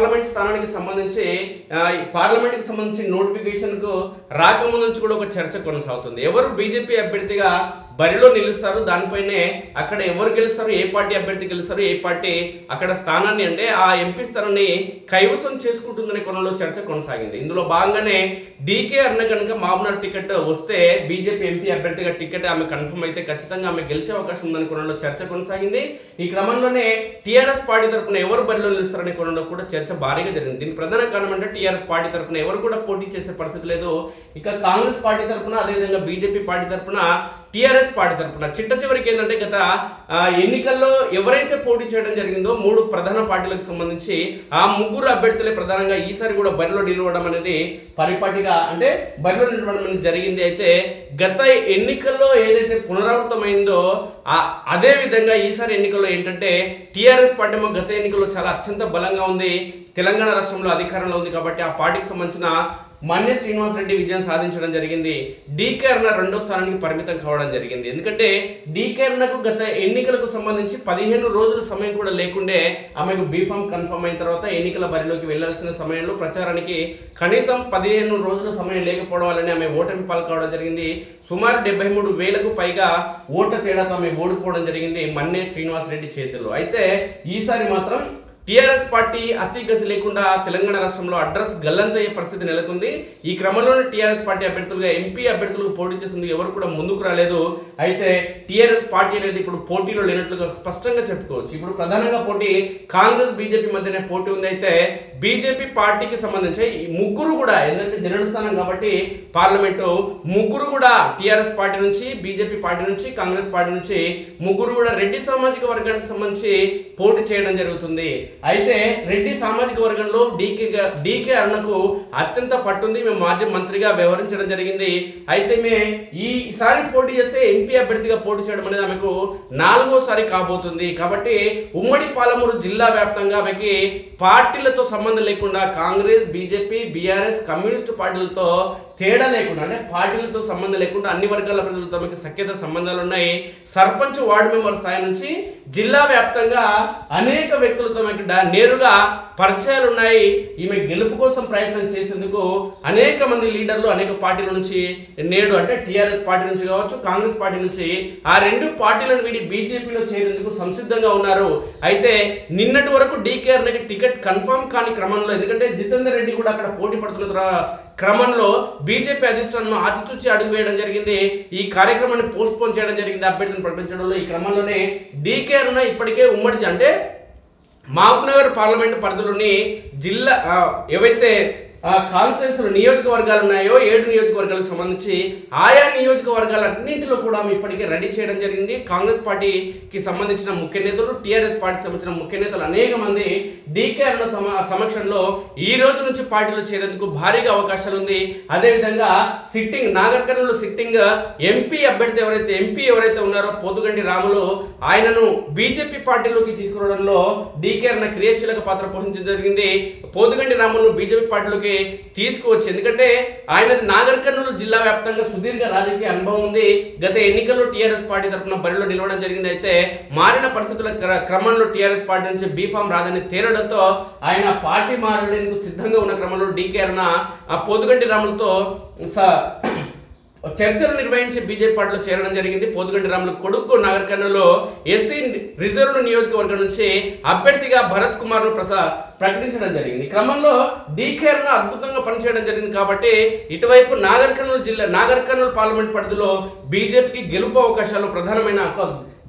Parliament స్థానానికి సంబంధించి పార్లమెంట్కి సంబంధించి నోటిఫికేషన్కు రాకముందు నుంచి కూడా ఒక చర్చ కొనసాగుతుంది. ఎవరు బీజేపీ అభ్యర్థిగా బరిలో నిలుస్తారు దానిపైనే అక్కడ ఎవరు గెలుస్తారు ఏ పార్టీ అభ్యర్థి గెలుస్తారు ఏ పార్టీ అక్కడ స్థానాన్ని అంటే ఆ ఎంపీ స్థానాన్ని కైవసం చేసుకుంటుందనే కొనలో చర్చ కొనసాగింది. ఇందులో భాగంగానే డీకే అన్న కనుక మామూలు టికెట్ వస్తే బీజేపీ ఎంపీ అభ్యర్థిగా టికెట్ ఆమె కన్ఫర్మ్ అయితే ఖచ్చితంగా ఆమె గెలిచే అవకాశం ఉందని కొనలో చర్చ కొనసాగింది. ఈ క్రమంలోనే టీఆర్ఎస్ పార్టీ తరపున ఎవరు బరిలో నిలుస్తారనే కొనలో కూడా చర్చ భారీగా జరిగింది. దీని ప్రధాన కారణం అంటే టీఆర్ఎస్ పార్టీ తరపున ఎవరు కూడా పోటీ చేసే పరిస్థితి లేదు. ఇక కాంగ్రెస్ పార్టీ తరపున అదేవిధంగా బీజేపీ పార్టీ తరఫున టీఆర్ఎస్ పార్టీ తరపున. చిట్ట చివరికి ఏంటంటే గత ఎన్నికల్లో ఎవరైతే పోటీ చేయడం జరిగిందో మూడు ప్రధాన పార్టీలకు సంబంధించి ఆ ముగ్గురు అభ్యర్థులే ప్రధానంగా ఈసారి కూడా బరిలో నిలవడం అనేది పరిపాటిగా అంటే బరిలో నిలవడం అనేది జరిగింది. అయితే గత ఎన్నికల్లో ఏదైతే పునరావృతమైందో అదే విధంగా ఈసారి ఎన్నికల్లో ఏంటంటే టీఆర్ఎస్ పార్టీ గత ఎన్నికల్లో చాలా అత్యంత బలంగా ఉంది. తెలంగాణ రాష్ట్రంలో అధికారంలో ఉంది కాబట్టి ఆ పార్టీకి సంబంధించిన మన్య శ్రీనివాస్ రెడ్డి విజయం సాధించడం జరిగింది. డీకే రెండో స్థానానికి పరిమితం కావడం జరిగింది. ఎందుకంటే డీకే గత ఎన్నికలకు సంబంధించి పదిహేను రోజుల సమయం కూడా లేకుండే ఆమెకు బీఫామ్ కన్ఫర్మ్ అయిన తర్వాత ఎన్నికల బరిలోకి వెళ్ళాల్సిన సమయంలో ప్రచారానికి కనీసం పదిహేను రోజుల సమయం లేకపోవడం వల్లనే ఆమె ఓటమి పాల్గొవడం జరిగింది. సుమారు డెబ్బై మూడు వేలకు పైగా ఓట తేడాతో ఆమె ఓడిపోవడం జరిగింది మన్నే శ్రీనివాస్ రెడ్డి చేతుల్లో. అయితే ఈసారి మాత్రం టీఆర్ఎస్ పార్టీ అతిగతి లేకుండా తెలంగాణ రాష్ట్రంలో అడ్రస్ గల్లంతయ్యే పరిస్థితి నెలకొంది. ఈ క్రమంలోనే టీఆర్ఎస్ పార్టీ అభ్యర్థులుగా ఎంపీ అభ్యర్థులకు పోటీ చేసింది ఎవరు కూడా ముందుకు రాలేదు. అయితే టీఆర్ఎస్ పార్టీ అనేది ఇప్పుడు పోటీలో లేనట్లుగా స్పష్టంగా చెప్పుకోవచ్చు. ఇప్పుడు ప్రధానంగా పోటీ కాంగ్రెస్ బీజేపీ మధ్యనే పోటీ ఉంది. అయితే బీజేపీ పార్టీకి సంబంధించి ముగ్గురు కూడా ఎందుకంటే జనరల్ స్థానం కాబట్టి పార్లమెంటు ముగ్గురు కూడా టీఆర్ఎస్ పార్టీ నుంచి బీజేపీ పార్టీ నుంచి కాంగ్రెస్ పార్టీ నుంచి ముగ్గురు కూడా రెడ్డి సామాజిక వర్గానికి సంబంధించి పోటీ చేయడం జరుగుతుంది. అయితే రెడ్డి సామాజిక వర్గంలో డీకే డీకే అరుణకు అత్యంత పట్టుంది మేము మాజీ మంత్రిగా వ్యవహరించడం జరిగింది. అయితే మే ఈసారి పోటీ చేస్తే ఎంపీ అభ్యర్థిగా పోటీ చేయడం అనేది ఆమెకు నాలుగోసారి కాబోతుంది. కాబట్టి ఉమ్మడి పాలమూరు జిల్లా వ్యాప్తంగా ఆమెకి పార్టీలతో సంబంధం లేకుండా కాంగ్రెస్ బీజేపీ బీఆర్ఎస్ కమ్యూనిస్ట్ పార్టీలతో తేడా లేకుండా అంటే పార్టీలతో సంబంధం లేకుండా అన్ని వర్గాల ప్రజలతో తమకి సఖ్యత సంబంధాలు ఉన్నాయి. సర్పంచ్ వార్డు మెంబర్ స్థాయి నుంచి జిల్లా వ్యాప్తంగా అనేక వ్యక్తులతో ఆమెకి నేరుగా పరిచయాలు ఉన్నాయి ఈమె గెలుపు కోసం ప్రయత్నం చేసేందుకు అనేక మంది లీడర్లు అనేక పార్టీల నుంచి నేడు అంటే టీఆర్ఎస్ పార్టీ నుంచి కావచ్చు కాంగ్రెస్ పార్టీ నుంచి ఆ రెండు పార్టీలను వీడి బీజేపీలో చేరేందుకు సంసిద్ధంగా ఉన్నారు. అయితే నిన్నటి వరకు డీకేఆర్కి టికెట్ కన్ఫర్మ్ కాని క్రమంలో ఎందుకంటే జితేందర్ రెడ్డి కూడా అక్కడ పోటీ పడుతున్న క్రమంలో బీజేపీ అధిష్టానం ఆచితూచి అడుగు వేయడం జరిగింది. ఈ కార్యక్రమాన్ని పోస్ట్ పోన్ చేయడం జరిగింది. అభ్యర్థిని ప్రకటించడంలో ఈ క్రమంలోనే డీకే ఇప్పటికే ఉమ్మడి అంటే మహబూబ్నగర్ పార్లమెంట్ పరిధిలోని జిల్లా ఏవైతే కాన్స్టిట్యూన్సీ నియోజకవర్గాలు ఉన్నాయో ఏడు నియోజకవర్గాలకు సంబంధించి ఆయా నియోజకవర్గాలన్నింటిలో కూడా ఇప్పటికే రెడీ చేయడం జరిగింది. కాంగ్రెస్ పార్టీకి సంబంధించిన ముఖ్య నేతలు టీఆర్ఎస్ పార్టీకి సంబంధించిన ముఖ్య నేతలు అనేక మంది డీకే అన్న సమ సమక్షంలో ఈ రోజు నుంచి పార్టీలో చేరేందుకు భారీగా అవకాశాలు ఉంది. అదేవిధంగా sitting Nagar Kurnool sitting MP అభ్యర్థి ఎవరైతే ఎంపీ ఎవరైతే ఉన్నారో పోతుగండి రాములు ఆయనను బీజేపీ పార్టీలోకి తీసుకురావడంలో డీకే అన్న క్రియాశీలక పాత్ర పోషించడం జరిగింది. పోతుగండి రాములు బీజేపీ పార్టీలోకి తీసుకువచ్చి. ఎందుకంటే ఆయనది నాగర్ కర్నూలు జిల్లా వ్యాప్తంగా సుదీర్ఘ రాజకీయ అనుభవం ఉంది. గత ఎన్నికల్లో టీఆర్ఎస్ పార్టీ తరఫున బరిలో నిలవడం జరిగింది. అయితే మారిన పరిస్థితుల క్ర- క్రమంలో టీఆర్ఎస్ పార్టీ నుంచి బీఫామ్ రాదని తేలడంతో ఆయన పార్టీ మారడానికి సిద్ధంగా ఉన్న క్రమంలో డీకే అరుణ ఆ రాములతో స- చర్చలు నిర్వహించి బీజేపీ పార్టీలో చేరడం జరిగింది. పోతుగంటి రాములు కొడుకు నాగరికన్నలో ఎస్సీ రిజర్వ్ నియోజకవర్గం నుంచి అభ్యర్థిగా భరత్ కుమార్ను ప్రసా ప్రకటించడం జరిగింది. ఈ క్రమంలో డీకేర్ను అద్భుతంగా పనిచేయడం జరిగింది కాబట్టి ఇటువైపు నాగర్ కర్నూలు జిల్లా నాగర్ కర్నూలు పార్లమెంట్ పరిధిలో బీజేపీకి గెలుపు అవకాశాలు ప్రధానమైన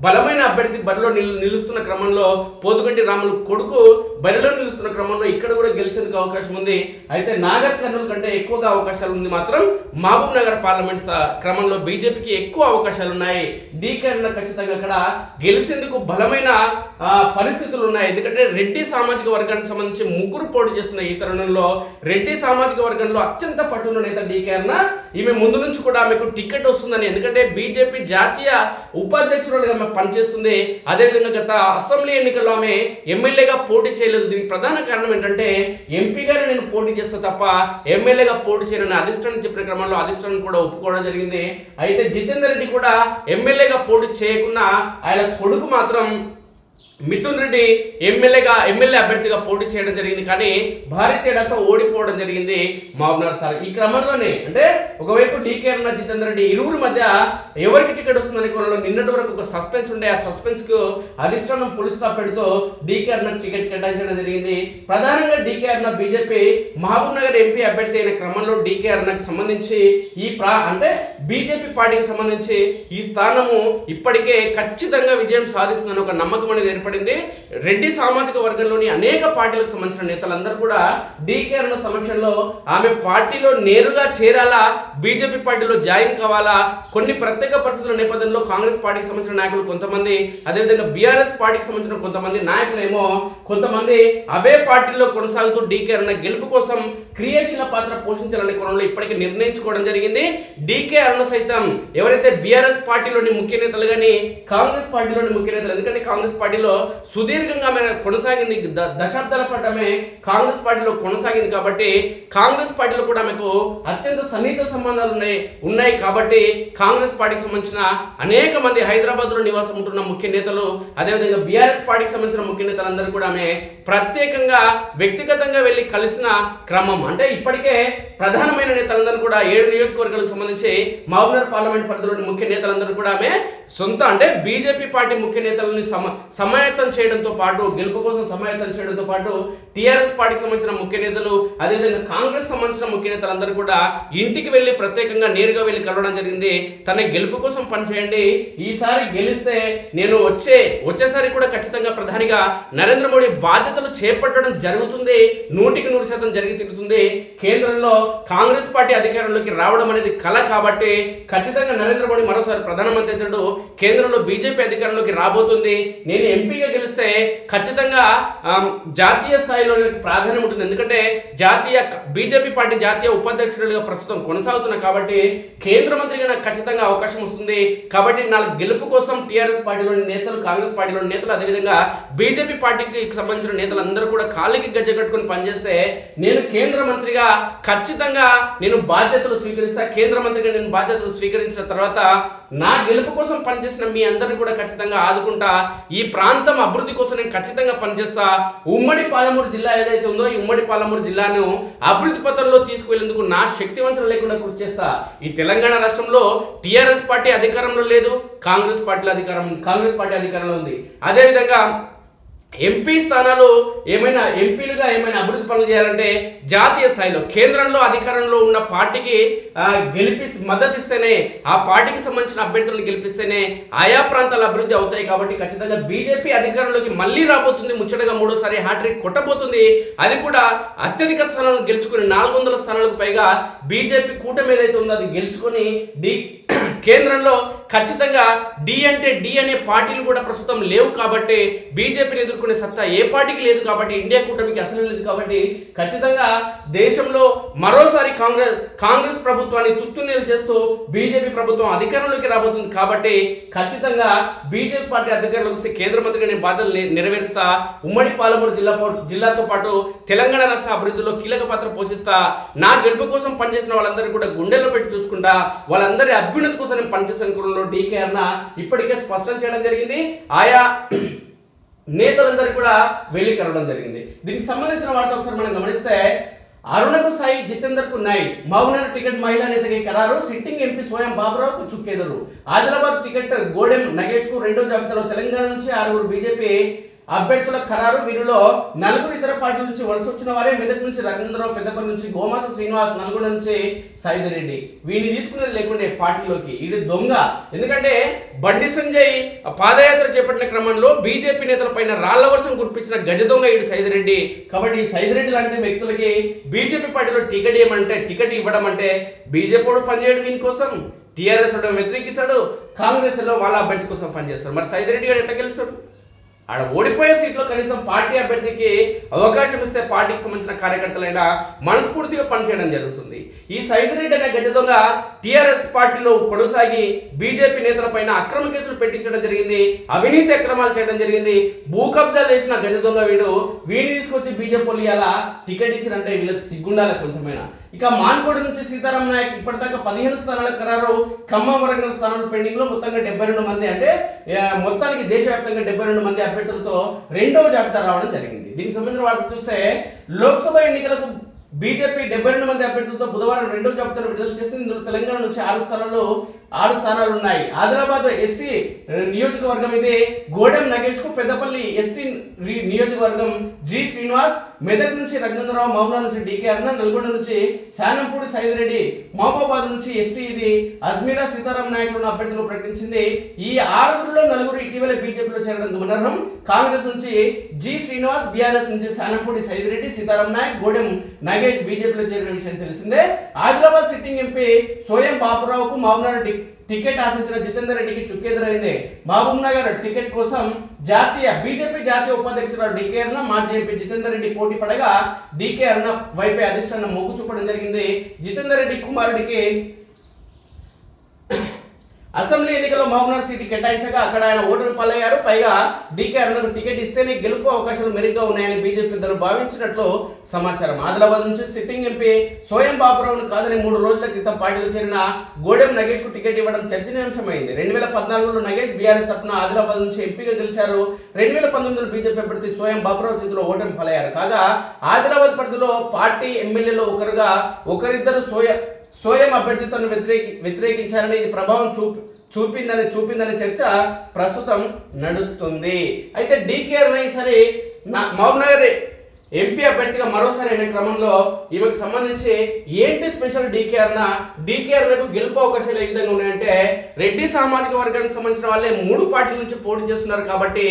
బలమైన అభ్యర్థి బరిలో నిలు నిలుస్తున్న క్రమంలో పోతుగంటి రాములు కొడుకు బరిలో నిలుస్తున్న క్రమంలో ఇక్కడ కూడా గెలిచేందుకు అవకాశం ఉంది. అయితే నాగర్ కర్నూలు కంటే ఎక్కువగా అవకాశాలు ఉంది మాత్రం మహబూబ్ నగర్ పార్లమెంట్ క్రమంలో బీజేపీకి ఎక్కువ అవకాశాలు ఉన్నాయి. డీకర్ణ ఖచ్చితంగా అక్కడ గెలిచేందుకు బలమైన పరిస్థితులు ఉన్నాయి. ఎందుకంటే రెడ్డి సామాజిక వర్గానికి సంబంధించి ముగ్గురు పోటీ చేస్తున్న ఈ తరుణంలో రెడ్డి సామాజిక వర్గంలో అత్యంత పట్టున్న నేత డీకేర్న ఈమె ముందు నుంచి కూడా ఆమెకు టికెట్ వస్తుందని. ఎందుకంటే బీజేపీ జాతీయ ఉపాధ్యక్షురాలుగా పనిచేస్తుంది. అదేవిధంగా గత అసెంబ్లీ ఎన్నికల్లో ఆమె ఎమ్మెల్యేగా పోటీ చేయలేదు. దీనికి ప్రధాన కారణం ఏంటంటే ఎంపీగానే నేను పోటీ చేస్తా తప్ప ఎమ్మెల్యేగా పోటీ చేయనని అధిష్టానం చెప్పిన క్రమంలో అధిష్టానం కూడా ఒప్పుకోవడం జరిగింది. అయితే జితేందర్ రెడ్డి కూడా ఎమ్మెల్యేగా పోటీ చేయకుండా ఆయన కొడుకు మాత్రం మిథున్ రెడ్డి ఎమ్మెల్యేగా ఎమ్మెల్యే అభ్యర్థిగా పోటీ చేయడం జరిగింది కానీ భారీ తేడాతో ఓడిపోవడం జరిగింది మహబూబ్నగర్ సార్ ఈ క్రమంలోనే అంటే ఒకవైపు డీకే అన్న జితేందర్ రెడ్డి ఇరువురి మధ్య ఎవరికి టికెట్ వస్తుందని కొనలో నిన్నటి వరకు ఒక సస్పెన్స్ ఉండే. ఆ సస్పెన్స్కు అధిష్టానం పులి పెడుతూ డీకే అరుణకు టికెట్ కేటాయించడం జరిగింది. ప్రధానంగా డీకే అరుణ బీజేపీ మహబూబ్ నగర్ ఎంపీ అభ్యర్థి అయిన క్రమంలో డీకే అరుణకు సంబంధించి ఈ ప్రా అంటే బీజేపీ పార్టీకి సంబంధించి ఈ స్థానము ఇప్పటికే ఖచ్చితంగా విజయం సాధిస్తుందని ఒక నమ్మకం అనేది ఏర్పడింది. రెడ్డి సామాజిక వర్గంలోని అనేక పార్టీలకు సంబంధించిన నేతలందరూ కూడా డీకే అరుణ సమక్షంలో ఆమె పార్టీలో నేరుగా చేరాలా బీజేపీ పార్టీలో జాయిన్ కావాలా కొన్ని ప్రత్యేక పరిస్థితుల నేపథ్యంలో కాంగ్రెస్ పార్టీకి సంబంధించిన నాయకులు కొంతమంది అదేవిధంగా బీఆర్ఎస్ పార్టీకి సంబంధించిన కొంతమంది నాయకులేమో కొంతమంది అవే పార్టీలో కొనసాగుతూ డీకే అరుణ గెలుపు కోసం క్రియాశీల పాత్ర పోషించాలనే కోణంలో ఇప్పటికే నిర్ణయించుకోవడం జరిగింది. డీకే అరుణ సైతం ఎవరైతే బీఆర్ఎస్ పార్టీలోని ముఖ్య నేతలు కానీ కాంగ్రెస్ పార్టీలోని ముఖ్య నేతలు ఎందుకంటే కాంగ్రెస్ పార్టీలో సుదీర్ఘంగా ఆమె కొనసాగింది. ద- దశాబ్దాల పట్టమే కాంగ్రెస్ పార్టీలో కొనసాగింది కాబట్టి కాంగ్రెస్ పార్టీలో కూడా ఆమెకు అత్యంత సన్నిహిత సంబంధాలు ఉన్నాయి ఉన్నాయి కాబట్టి కాంగ్రెస్ పార్టీకి సంబంధించిన అనేక మంది హైదరాబాద్లో నివాసం ఉంటున్న ముఖ్య నేతలు అదేవిధంగా బీఆర్ఎస్ పార్టీకి సంబంధించిన ముఖ్య నేతలందరూ కూడా ఆమె ప్రత్యేకంగా వ్యక్తిగతంగా వెళ్ళి కలిసిన క్రమం. అంటే ఇప్పటికే ప్రధానమైన నేతలందరూ కూడా ఏడు నియోజకవర్గాలకు సంబంధించి మహబూబ్నగర్ పార్లమెంట్ పరిధిలోని ముఖ్య నేతలందరూ కూడా ఆమె సొంత అంటే బీజేపీ పార్టీ ముఖ్య నేతలని సమ సమాయత్తం చేయడంతో పాటు గెలుపు కోసం సమాయత్తం చేయడంతో పాటు టీఆర్ఎస్ పార్టీకి సంబంధించిన ముఖ్య నేతలు అదేవిధంగా కాంగ్రెస్ సంబంధించిన ముఖ్య నేతలందరూ కూడా ఇంటికి వెళ్ళి ప్రత్యేకంగా నేరుగా వెళ్ళి కలవడం జరిగింది. తన గెలుపు కోసం పనిచేయండి ఈసారి గెలిస్తే నేను వచ్చే వచ్చేసారి కూడా ఖచ్చితంగా ప్రధానిగా నరేంద్ర మోడీ బాధ్యతలు చేపట్టడం జరుగుతుంది. నూటికి నూరు శాతం జరిగి తీరుతుంది. కేంద్రంలో కాంగ్రెస్ పార్టీ అధికారంలోకి రావడం అనేది కళ కాబట్టి ఖచ్చితంగా నరేంద్ర మోడీ మరోసారి ప్రధానమంత్రి అవుతాడు కేంద్రంలో బీజేపీ అధికారంలోకి రాబోతుంది. నేను ఎంపీగా గెలిస్తే ఖచ్చితంగా జాతీయ స్థాయిలో ప్రాధాన్యం ఉంటుంది. ఎందుకంటే జాతీయ బీజేపీ పార్టీ జాతీయ ఉపాధ్యక్షుడిగా ప్రస్తుతం కొనసాగుతున్నా కాబట్టి కేంద్ర మంత్రిగా నాకు ఖచ్చితంగా అవకాశం వస్తుంది. కాబట్టి నా గెలుపు కోసం టీఆర్ఎస్ పార్టీలోని నేతలు కాంగ్రెస్ పార్టీలోని నేతలు అదేవిధంగా బీజేపీ పార్టీకి సంబంధించిన నేతలు అందరూ కూడా కాళ్ళకి గజ్జ కట్టుకొని పనిచేస్తే నేను కేంద్ర మంత్రిగా ఖచ్చితంగా నేను బాధ్యతలు స్వీకరిస్తా. కేంద్ర మంత్రిగా నేను బాధ్యతలు స్వీకరించిన తర్వాత నా గెలుపు కోసం పనిచేసిన మీ అందరిని కూడా ఖచ్చితంగా ఆదుకుంటా. ఈ ప్రాంతం అభివృద్ధి కోసం నేను ఖచ్చితంగా పనిచేస్తా. ఉమ్మడి పాలమూరు జిల్లా ఏదైతే ఉందో ఈ ఉమ్మడి పాలమూరు జిల్లాను అభివృద్ధి పథంలో తీసుకువెళ్ళేందుకు నా శక్తివంతం లేకుండా కృషి చేస్తా. ఈ తెలంగాణ రాష్ట్రంలో టిఆర్ఎస్ పార్టీ అధికారంలో లేదు కాంగ్రెస్ పార్టీ అధికారం కాంగ్రెస్ పార్టీ అధికారంలో ఉంది. అదేవిధంగా ఎంపీ స్థానాలు ఏమైనా ఎంపీలుగా ఏమైనా అభివృద్ధి పనులు చేయాలంటే జాతీయ స్థాయిలో కేంద్రంలో అధికారంలో ఉన్న పార్టీకి గెలిపి మద్దతు ఇస్తేనే ఆ పార్టీకి సంబంధించిన అభ్యర్థులను గెలిపిస్తేనే ఆయా ప్రాంతాల అభివృద్ధి అవుతాయి కాబట్టి ఖచ్చితంగా బీజేపీ అధికారంలోకి మళ్ళీ రాబోతుంది. ముచ్చటగా మూడోసారి హ్యాట్రిక్ కొట్టబోతుంది. అది కూడా అత్యధిక స్థానాలను గెలుచుకుని నాలుగు వందల స్థానాలకు పైగా బీజేపీ కూటమి ఏదైతే ఉందో అది గెలుచుకొని డి కేంద్రంలో ఖచ్చితంగా డి అంటే డి అనే పార్టీలు కూడా ప్రస్తుతం లేవు కాబట్టి బీజేపీని ఎదుర్కొనే సత్తా ఏ పార్టీకి లేదు కాబట్టి ఇండియా కూటమికి అసలు లేదు కాబట్టి ఖచ్చితంగా దేశంలో మరోసారి కాంగ్రెస్ కాంగ్రెస్ ప్రభుత్వాన్ని తుత్తునీలు చేస్తూ బీజేపీ ప్రభుత్వం అధికారంలోకి రాబోతుంది కాబట్టి ఖచ్చితంగా బీజేపీ పార్టీ అధికారంలోకి వస్తే కేంద్ర మంత్రిగా నేను బాధ్యతలు నెరవేరుస్తా. ఉమ్మడి పాలమూరు జిల్లా జిల్లాతో పాటు తెలంగాణ రాష్ట్ర అభివృద్ధిలో కీలక పాత్ర పోషిస్తా. నా గెలుపు కోసం పనిచేసిన వాళ్ళందరినీ కూడా గుండెల్లో పెట్టి చూసుకుంటా. వాళ్ళందరి అభ్యున్నతి కోసం నేను పనిచేసిన కులంలో డీకే అన్న ఇప్పటికే స్పష్టం చేయడం జరిగింది. ఆయా నేతలందరూ కూడా వెళ్ళి కలవడం జరిగింది. దీనికి సంబంధించిన వార్త ఒకసారి మనం గమనిస్తే అరుణకు సాయి జితేందర్కు నాయ్ మౌనర్ టికెట్ మహిళా నేతకి ఖరారు. సిట్టింగ్ ఎంపీ స్వయం బాబురావుకు చుక్కెదరు. ఆదిలాబాద్ టికెట్ గోడెం నగేష్కు రెండో జాబితాలో తెలంగాణ నుంచి ఆరుగురు బీజేపీ అభ్యర్థుల ఖరారు వీరిలో నలుగురు ఇతర పార్టీల నుంచి వలస వచ్చిన వారే మెదక్ నుంచి రవీంద్రరావు పెద్దపల్లి నుంచి గోమాస శ్రీనివాస్ నల్గొండ నుంచి సైదిరెడ్డి. వీడిని తీసుకునేది లేకుండే పార్టీలోకి. ఇది దొంగ. ఎందుకంటే బండి సంజయ్ పాదయాత్ర చేపట్టిన క్రమంలో బీజేపీ నేతల పైన రాళ్ళ వర్షం కురిపించిన గజ దొంగ ఈడు సైదిరెడ్డి. కాబట్టి సైదిరెడ్డి లాంటి వ్యక్తులకి బీజేపీ పార్టీలో టికెట్ ఇవ్వమంటే టికెట్ ఇవ్వడం అంటే బీజేపీ వాడు పనిచేయడం వీని టీఆర్ఎస్ వ్యతిరేకిస్తాడు. కాంగ్రెస్లో వాళ్ళ అభ్యర్థి కోసం పనిచేస్తారు. మరి సైదిరెడ్డి గారు ఎట్లా గెలుస్తాడు? ఆడ ఓడిపోయే సీట్లో కనీసం పార్టీ అభ్యర్థికి అవకాశం ఇస్తే పార్టీకి సంబంధించిన కార్యకర్తలైనా మనస్ఫూర్తిగా పనిచేయడం జరుగుతుంది. ఈ సైదిరెడ్డి అనే గజ దొంగ పార్టీలో కొనసాగి బీజేపీ నేతలపైన అక్రమ కేసులు పెట్టించడం జరిగింది అవినీతి అక్రమాలు చేయడం జరిగింది. భూ కబ్జాలు చేసిన గజ దొంగ వీడు వీడిని తీసుకొచ్చి బీజేపీ వాళ్ళు ఇలా టికెట్ ఇచ్చినంటే వీళ్ళకి సిగ్గుండాలి కొంచెమైనా. ఇక మాన్కోడి నుంచి సీతారాం నాయక్ ఇప్పటిదాకా పదిహేను స్థానాల ఖరారు ఖమ్మం వరంగల్ స్థానాలు పెండింగ్లో మొత్తంగా డెబ్బై రెండు మంది అంటే మొత్తానికి దేశవ్యాప్తంగా డెబ్బై రెండు మంది అభ్యర్థి అభ్యర్థులతో రెండవ జాబితా రావడం జరిగింది. దీనికి సంబంధించిన వార్త చూస్తే లోక్సభ ఎన్నికలకు బీజేపీ డెబ్బై రెండు మంది అభ్యర్థులతో బుధవారం రెండో జాబితాను విడుదల చేసింది. ఇందులో తెలంగాణ నుంచి ఆరు స్థానాలు ఆరు స్థానాలు ఉన్నాయి. ఆదిలాబాద్ ఎస్సీ నియోజకవర్గం ఇది. గోడెం నగేష్కు పెద్దపల్లి ఎస్టీ నియోజకవర్గం జి శ్రీనివాస్ మెదక్ నుంచి రఘునందరావు మహబూబా నుంచి డికే అన్న నల్గొండ నుంచి శానంపూడి సైదిరెడ్డి మహబూబాబాద్ నుంచి ఎస్టీ ఇది అజ్మీరా సీతారాం నాయకులను అభ్యర్థులు ప్రకటించింది. ఈ ఆరుగురులో నలుగురు ఇటీవల బీజేపీలో చేరడం గమనార్హం. కాంగ్రెస్ నుంచి జి శ్రీనివాస్ బీఆర్ఎస్ నుంచి శానంపూడి సైదిరెడ్డి సీతారాం నాయక్ గోడెం నగేష్ బీజేపీలో చేరిన విషయం తెలిసిందే. ఆదిలాబాద్ సిట్టింగ్ ఎంపీ సోయం బాపురావుకు మహబూబ్నగర్ టికెట్ ఆశించిన జితేందర్ రెడ్డికి చుక్కెదురైంది. మహబూబ్ నగర్ టికెట్ కోసం జాతీయ బీజేపీ జాతీయ ఉపాధ్యక్షుడు డికే అరుణ మాజీ ఎంపీ జితేందర్ రెడ్డి పోటీ పడగా డికే అరుణ వైపే అధిష్టానం మొగ్గు చూపడం జరిగింది. జితేందర్ రెడ్డి కుమారుడికి అసెంబ్లీ ఎన్నికల్లో మహబూబ్నగర్ సీటు కేటాయించగా అక్కడ ఆయన ఓటమి పాలయ్యారు. పైగా డీకే అరుణకు టికెట్ ఇస్తేనే గెలుపు అవకాశాలు మెరుగ్గా ఉన్నాయని బీజేపీ ఇద్దరు భావించినట్లు సమాచారం. ఆదిలాబాద్ నుంచి సిట్టింగ్ ఎంపీ సోయం బాబురావును కాదని మూడు రోజుల క్రితం పార్టీలో చేరిన గోడెం నగేష్కు టికెట్ ఇవ్వడం చర్చనీయాంశమైంది. రెండు వేల పద్నాలుగులో నగేష్ బీఆర్ఎస్ తరఫున ఆదిలాబాద్ నుంచి ఎంపీగా గెలిచారు. రెండు వేల పంతొమ్మిదిలో బీజేపీ అభ్యర్థి సోయం బాబురావు చేతిలో ఓటమి పాలయ్యారు. కాగా ఆదిలాబాద్ పరిధిలో పార్టీ ఎమ్మెల్యేలో ఒకరుగా ఒకరిద్దరు సోయ సోయం అభ్యర్థిత్వాన్ని వ్యతిరేకి వ్యతిరేకించారని ఇది ప్రభావం చూపి చూపిందని చూపిందనే చర్చ ప్రస్తుతం నడుస్తుంది. అయితే డీకేఆర్ సరే నా మహబూబ్నగర్ ఎంపీ అభ్యర్థిగా మరోసారి అయిన క్రమంలో ఈమెకు సంబంధించి ఏంటి స్పెషల్ డీకేఆర్ డీకేఆర్లకు గెలుపు అవకాశాలు ఏ విధంగా ఉన్నాయంటే రెడ్డి సామాజిక వర్గానికి సంబంధించిన వాళ్ళే మూడు పార్టీల నుంచి పోటీ చేస్తున్నారు కాబట్టి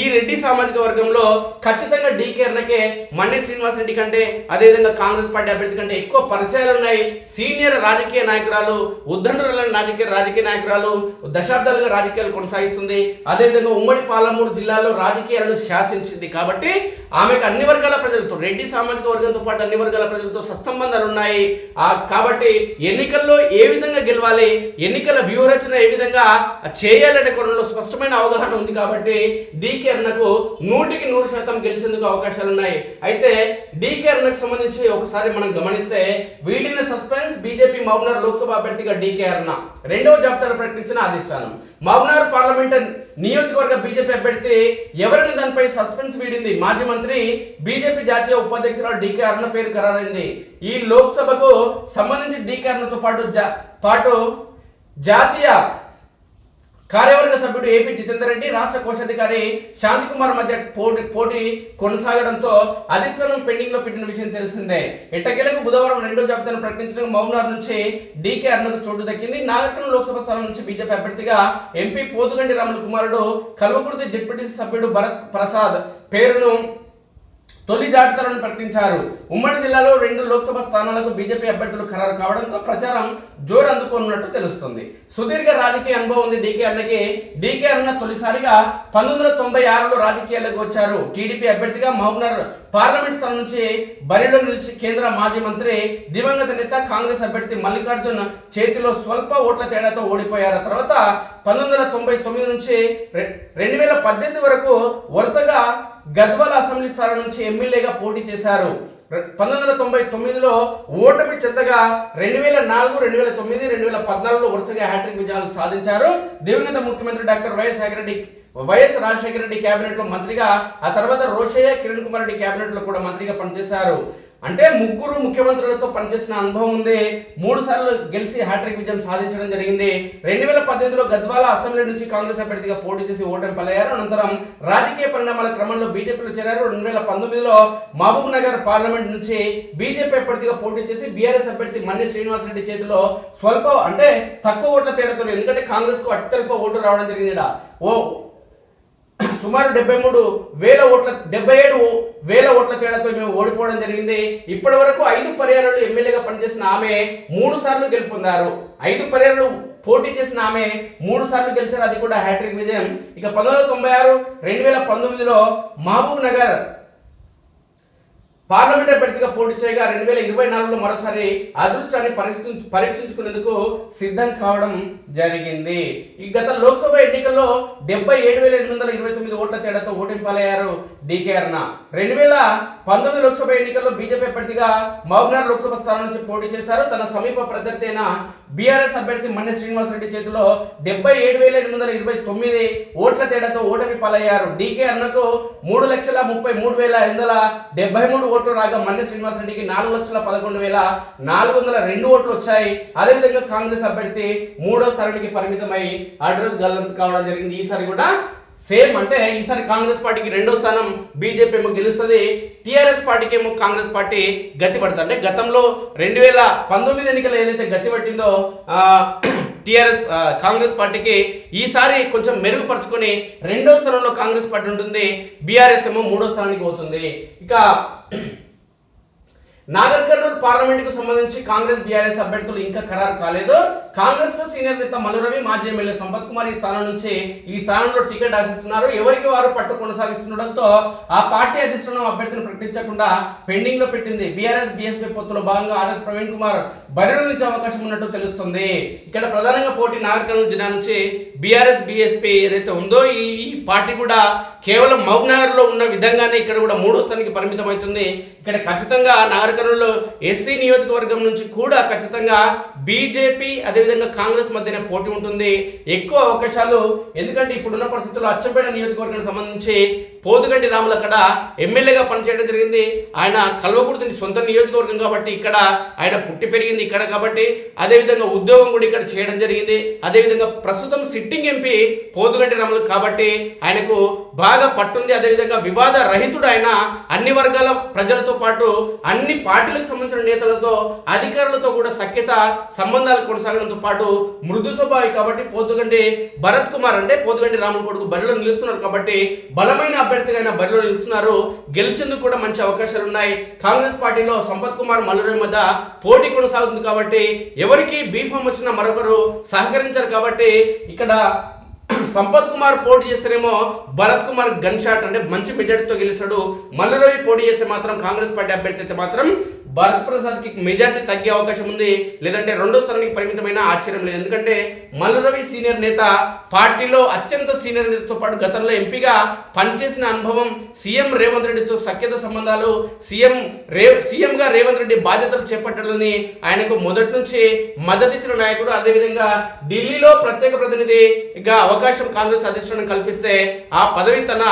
ఈ రెడ్డి సామాజిక వర్గంలో ఖచ్చితంగా డీకేఆర్నకే మన్నే శ్రీనివాస్ రెడ్డి కంటే అదేవిధంగా కాంగ్రెస్ పార్టీ అభ్యర్థి కంటే ఎక్కువ పరిచయాలు ఉన్నాయి. సీనియర్ రాజకీయ నాయకురాలు ఉద్దండుల రాజకీయ రాజకీయ నాయకురాలు దశాబ్దాలుగా రాజకీయాలు కొనసాగిస్తుంది. అదేవిధంగా ఉమ్మడి పాలమూరు జిల్లాలో రాజకీయాలను శాసించింది కాబట్టి ఆమెకు అన్ని వర్గాల ప్రజలతో రెడ్డి సామాజిక వర్గంతో పాటు అన్ని వర్గాల ప్రజలతో సత్సంబంధాలు ఉన్నాయి కాబట్టి ఎన్నికల్లో ఏ విధంగా గెలవాలి ఎన్నికల వ్యూహరచన ఏ విధంగా చేయాలనే కోణంలో స్పష్టమైన అవగాహన ఉంది కాబట్టి డీకే అన్నకు నూటికి నూరు శాతం గెలిచేందుకు అవకాశాలు ఉన్నాయి అయితే డీకే అన్నకు సంబంధించి ఒకసారి మనం గమనిస్తే వీటిని సస్పెన్స్ బీజేపీ మహబూబ్నగర్ లోక్సభ అభ్యర్థిగా డీకే అన్న రెండవ జాబితాను ప్రకటించిన అధిష్టానం. మహబూబ్నగర్ పార్లమెంట్ నియోజకవర్గ బీజేపీ అభ్యర్థి ఎవరిని దానిపై సస్పెన్స్ వీడింది? మాజీ మంత్రి బీజేపీ జాతీయ ఉపాధ్యక్షురాలు డీకే అరుణ పేరు ఖరారైంది. ఈ లోక్సభకు సంబంధించి డీకే అరుణతో పాటు జా పాటు జాతీయ కార్యవర్గ సభ్యుడు ఏపీ జితేందర్ రెడ్డి రాష్ట్ర కోశాధికారి శాంతి కుమార్ మధ్య పోటీ పోటీ కొనసాగడంతో అధిష్టానం పెండింగ్లో పెట్టిన విషయం తెలిసిందే. ఎట్టకేలకు బుధవారం రెండో జాబితాను ప్రకటించడం మౌనార్ నుంచి డీకే అరుణకు చోటు దక్కింది. నాగరికం లోక్సభ స్థానం నుంచి బీజేపీ అభ్యర్థిగా ఎంపీ పోతుగండి రాముల కుమారుడు కల్వకుర్తి జడ్పీటీసీ సభ్యుడు భరత్ ప్రసాద్. పేరును తొలి జాబితాలను ప్రకటించారు. ఉమ్మడి జిల్లాలో రెండు లోక్సభ స్థానాలకు బీజేపీ అభ్యర్థులు ఖరారు కావడంతో ప్రచారం జోరు అందుకోనున్నట్టు తెలుస్తుంది. సుదీర్ఘ రాజకీయ అనుభవం ఉంది డీకే అన్నకి. డీకే అన్న తొలిసారిగా పంతొమ్మిది వందల తొంభై ఆరులో రాజకీయాల్లోకి వచ్చారు. టీడీపీ అభ్యర్థిగా మహబూబ్నగర్ పార్లమెంట్ స్థానం నుంచి బరిలో నిలిచి కేంద్ర మాజీ మంత్రి దివంగత నేత కాంగ్రెస్ అభ్యర్థి మల్లికార్జున్ చేతిలో స్వల్ప ఓట్ల తేడాతో ఓడిపోయారు. తర్వాత పంతొమ్మిది వందల తొంభై తొమ్మిది నుంచి రె- రెండు వేల పద్దెనిమిది వరకు వరుసగా గద్వాల అసెంబ్లీ స్థానం నుంచి ఎమ్మెల్యేగా పోటీ చేశారు. పంతొమ్మిది వందల తొంభై తొమ్మిదిలో ఓటమి చెందగా రెండు వేల నాలుగు రెండు వేల తొమ్మిది రెండు వేల పద్నాలుగులో వరుసగా హ్యాట్రిక్ విజయాలు సాధించారు. దివంగత ముఖ్యమంత్రి doctor YS Reddy YS Rajasekhara Reddy కేబినెట్లో మంత్రిగా ఆ తర్వాత రోషయ్య కిరణ్ కుమార్ రెడ్డి కేబినెట్లో కూడా మంత్రిగా పనిచేశారు. అంటే ముగ్గురు ముఖ్యమంత్రులతో పనిచేసిన అనుభవం ఉంది మూడు సార్లు గెలిచి హ్యాట్రిక్ విజయం సాధించడం జరిగింది. రెండు వేల పద్దెనిమిదిలో గద్వాల అసెంబ్లీ నుంచి కాంగ్రెస్ అభ్యర్థిగా పోటీ చేసి ఓటమి పాలయ్యారు అనంతరం రాజకీయ పరిణామాల క్రమంలో బీజేపీలో చేరారు. రెండు వేల పంతొమ్మిదిలో మహబూబ్ నగర్ పార్లమెంట్ నుంచి బీజేపీ అభ్యర్థిగా పోటీ చేసి బీఆర్ఎస్ అభ్యర్థి మన్ని శ్రీనివాస్ రెడ్డి చేతిలో స్వల్ప అంటే తక్కువ ఓట్ల తేడాతో ఎందుకంటే కాంగ్రెస్కు అత్యల్ప ఓటు రావడం జరిగింది ఓ సుమారు డెబ్బై మూడు వేల ఓట్ల డెబ్బై ఏడు వేల ఓట్ల తేడాతో మేము ఓడిపోవడం జరిగింది. ఇప్పటి వరకు ఐదు పర్యాలలో ఎమ్మెల్యేగా పనిచేసిన ఆమె మూడు సార్లు గెలుపొందారు. ఐదు పర్యాలు పోటీ చేసిన ఆమె మూడు సార్లు గెలిచారు. అది కూడా హ్యాట్రిక్ విజయం. ఇక పంతొమ్మిది వందల తొంభై ఆరు రెండు వేల పంతొమ్మిదిలో మహబూబ్ నగర్ పార్లమెంట్ అభ్యర్థిగా పోటీ చేయగా రెండు వేల ఇరవై నాలుగులో మరోసారి అదృష్టాన్ని పరీక్షించుకునేందుకు సిద్ధం కావడం జరిగింది. ఈ గత లోక్సభ ఎన్నికల్లో డెబ్బై ఏడు వేల ఎనిమిది వందల ఇరవై తొమ్మిది ఓట్ల తేడాతో ఓటింపాలయ్యారు డీకే అరుణ రెండు వేల పంతొమ్మిది లోక్సభ ఎన్నికల్లో బీజేపీ అభ్యర్థిగా మహబూబ్నగర్ లోక్సభ స్థానం నుంచి పోటీ చేశారు. తన సమీప ప్రత్యర్థి అయిన బీఆర్ఎస్ అభ్యర్థి మన్నె శ్రీనివాస్ రెడ్డి చేతిలో డెబ్బై ఏడు వేల ఎనిమిది వందల ఇరవై తొమ్మిది ఓట్ల తేడాతో ఓటమి పాలయ్యారు డీకే అన్నకు మూడు లక్షల ముప్పై మూడు వేల ఐదు వందల డెబ్బై మూడు ఓట్లు రాగా మన్య శ్రీనివాస్ రెడ్డికి నాలుగు లక్షల పదకొండు వేల నాలుగు వందల రెండు ఓట్లు వచ్చాయి. అదేవిధంగా కాంగ్రెస్ అభ్యర్థి మూడో స్థానానికి పరిమితమై అడ్రస్ గల్లంతు కావడం జరిగింది. ఈసారి కూడా సేమ్ అంటే ఈసారి కాంగ్రెస్ పార్టీకి రెండో స్థానం బీజేపీ ఏమో గెలుస్తుంది టీఆర్ఎస్ పార్టీకి ఏమో కాంగ్రెస్ పార్టీ గతి పడుతుంది. అంటే గతంలో రెండు వేల పంతొమ్మిది ఎన్నికలు ఏదైతే గతి పట్టిందో కాంగ్రెస్ పార్టీకి ఈసారి కొంచెం మెరుగుపరుచుకొని రెండో స్థానంలో కాంగ్రెస్ పార్టీ ఉంటుంది బీఆర్ఎస్ ఏమో మూడో స్థానానికి పోతుంది. ఇక నాగర్ కర్నూలు పార్లమెంట్కు సంబంధించి కాంగ్రెస్ బీఆర్ఎస్ అభ్యర్థులు ఇంకా ఖరారు కాలేదు. కాంగ్రెస్లో సీనియర్ నేత మనురవి మాజీ ఎమ్మెల్యే సంపత్ కుమార్ ఈ స్థానం నుంచి ఈ స్థానంలో టికెట్ ఆశిస్తున్నారు. ఎవరికి వారు పట్టు కొనసాగిస్తుండటంతో ఆ పార్టీ అధిష్టానం అభ్యర్థిని ప్రకటించకుండా పెండింగ్లో పెట్టింది. బీఆర్ఎస్ బీఎస్పీ పొత్తులో భాగంగా ఆర్ఎస్ ప్రవీణ్ కుమార్ బరిలో నుంచి అవకాశం ఉన్నట్టు తెలుస్తుంది. ఇక్కడ ప్రధానంగా పోటీ నాగర్ కర్నూలు జిల్లా నుంచి బీఆర్ఎస్ బీఎస్పీ ఏదైతే ఉందో ఈ పార్టీ కూడా కేవలం మహబూబ్నగర్లో ఉన్న విధంగానే ఇక్కడ కూడా మూడో స్థానికి పరిమితం అవుతుంది ఇక్కడ ఖచ్చితంగా నాగరికర్ణంలో ఎస్సీ నియోజకవర్గం నుంచి కూడా ఖచ్చితంగా బీజేపీ అదేవిధంగా కాంగ్రెస్ మధ్యనే పోటీ ఉంటుంది. ఎక్కువ అవకాశాలు ఎందుకంటే ఇప్పుడున్న పరిస్థితుల్లో అచ్చంపేట నియోజకవర్గానికి సంబంధించి పోతుగంటి రాములు అక్కడ ఎమ్మెల్యేగా పనిచేయడం జరిగింది. ఆయన కల్వకుర్తిని సొంత నియోజకవర్గం కాబట్టి ఇక్కడ ఆయన పుట్టి పెరిగింది ఇక్కడ కాబట్టి అదేవిధంగా ఉద్యోగం కూడా ఇక్కడ చేయడం జరిగింది. అదేవిధంగా ప్రస్తుతం సిట్టింగ్ ఎంపీ పోతుగంటి రాములు కాబట్టి ఆయనకు బాగా పట్టుంది. అదేవిధంగా వివాద రహితుడు ఆయన అన్ని వర్గాల ప్రజలతో పాటు అన్ని పార్టీలకు సంబంధించిన నేతలతో అధికారులతో కూడా సఖ్యత సంబంధాలు కొనసాగడంతో పాటు మృదు స్వభావి కాబట్టి పోతుగండి భరత్ కుమార్ అంటే పోతుగండి రాముడు కొడుకు బరిలో నిలుస్తున్నారు కాబట్టి బలమైన అభ్యర్థిగా ఆయన బరిలో నిలుస్తున్నారు. గెలిచేందుకు కూడా మంచి అవకాశాలు ఉన్నాయి. కాంగ్రెస్ పార్టీలో సంపత్ కుమార్ మల్లూరి మధ్య పోటీ కొనసాగుతుంది కాబట్టి ఎవరికి బీఫామ్ వచ్చినా మరొకరు సహకరించారు కాబట్టి ఇక్కడ సంపత్ కుమార్ పోటీ చేస్తేనేమో భరత్ కుమార్ గన్ షాట్ అంటే మంచి మెజార్టీతో గెలుస్తాడు. మల్లురవి పోటీ చేస్తే మాత్రం కాంగ్రెస్ పార్టీ అభ్యర్థి అయితే మాత్రం భరత్ ప్రసాద్కి మెజార్టీ తగ్గే అవకాశం ఉంది. లేదంటే రెండో స్థానానికి పరిమితమైన ఆశ్చర్యం లేదు. ఎందుకంటే మల్లురవి సీనియర్ నేత పార్టీలో అత్యంత సీనియర్ నేతతో పాటు గతంలో ఎంపీగా పనిచేసిన అనుభవం సీఎం రేవంత్ రెడ్డితో సఖ్యత సంబంధాలు సీఎం రే సీఎంగా రేవంత్ రెడ్డి బాధ్యతలు చేపట్టాలని ఆయనకు మొదటి నుంచి మద్దతిచ్చిన నాయకుడు. అదేవిధంగా ఢిల్లీలో ప్రత్యేక ప్రతినిధిగా అవకాశం కాంగ్రెస్ అధిష్టానం కల్పిస్తే ఆ పదవి తన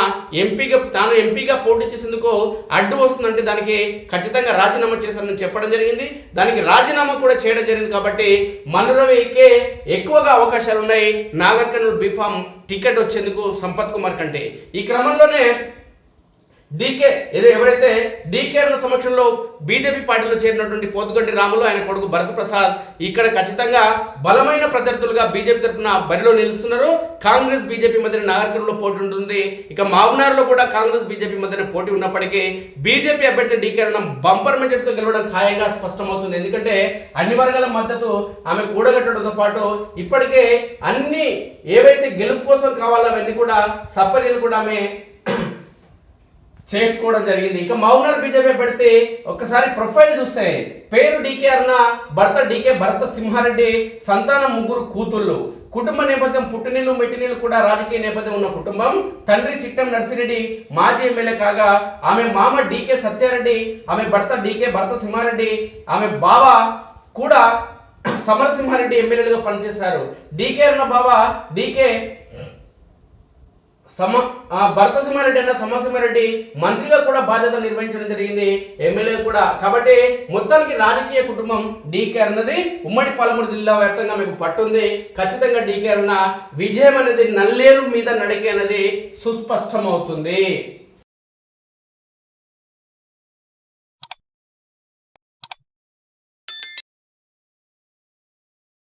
ఎంపీగా తాను ఎంపీగా పోటీ చేసేందుకు అడ్డు వస్తుందంటే దానికి ఖచ్చితంగా రాజీనామా చేశారని చెప్పడం జరిగింది. దానికి రాజీనామా కూడా చేయడం జరిగింది కాబట్టి మల్లురవికే ఎక్కువగా అవకాశాలు ఉన్నాయి నాగర్కర్నూలు బిఫామ్ బీఫామ్ టికెట్ వచ్చేందుకు సంపత్ కుమార్ కంటే. ఈ క్రమంలోనే డీకే ఏదో ఎవరైతే డీకేఆర్ల సమక్షంలో బీజేపీ పార్టీలో చేరినటువంటి పోతుగంటి రాములు ఆయన కొడుకు భరత్ ప్రసాద్ ఇక్కడ ఖచ్చితంగా బలమైన ప్రత్యర్థులుగా బీజేపీ తరఫున బరిలో నిలుస్తున్నారు. కాంగ్రెస్ బీజేపీ మధ్యన నాగర్కర్లో పోటీ ఉంటుంది. ఇక మావునార్లో కూడా కాంగ్రెస్ బీజేపీ మధ్యన పోటీ ఉన్నప్పటికీ బీజేపీ అభ్యర్థి డీకే బంపర్ మెజార్టీతో గెలవడం ఖాయంగా స్పష్టమవుతుంది. ఎందుకంటే అన్ని వర్గాల మద్దతు ఆమె కూడగట్టడంతో పాటు ఇప్పటికే అన్ని ఏవైతే గెలుపు కోసం కావాలో అవన్నీ కూడా సపర్యలు కూడా ఆమె చేసుకోవడం జరిగింది. ఇక మౌనర్ బీజేపీ పెడితే ఒక్కసారి ప్రొఫైల్ చూస్తే. పేరు డీకే అన్న భర్త డీకే భరత సింహారెడ్డి సంతానం ముగ్గురు కూతుళ్ళు. కుటుంబ నేపథ్యం పుట్టినీళ్ళు మెట్టినీళ్ళు కూడా రాజకీయ నేపథ్యం ఉన్న కుటుంబం. తండ్రి చిట్టం నర్సిరెడ్డి మాజీ ఎమ్మెల్యే కాగా ఆమె మామ డీకే సత్యారెడ్డి ఆమె భర్త డీకే భరత సింహారెడ్డి ఆమె బావ కూడా సమరసింహారెడ్డి ఎమ్మెల్యేలుగా పనిచేశారు. డీకే అన్న బావ డీకే సమ భరత సింహారెడ్డి అన్న సమసింహారెడ్డి మంత్రిగా కూడా బాధ్యత నిర్వహించడం జరిగింది. ఎమ్మెల్యే కూడా. కాబట్టి మొత్తానికి రాజకీయ కుటుంబం డీకే అన్నది ఉమ్మడి పాలమూరు జిల్లా వ్యాప్తంగా మీకు పట్టుంది. ఖచ్చితంగా డీకే అన్న విజయం అనేది నల్లేరు మీద నడికే అనేది సుస్పష్టమవుతుంది.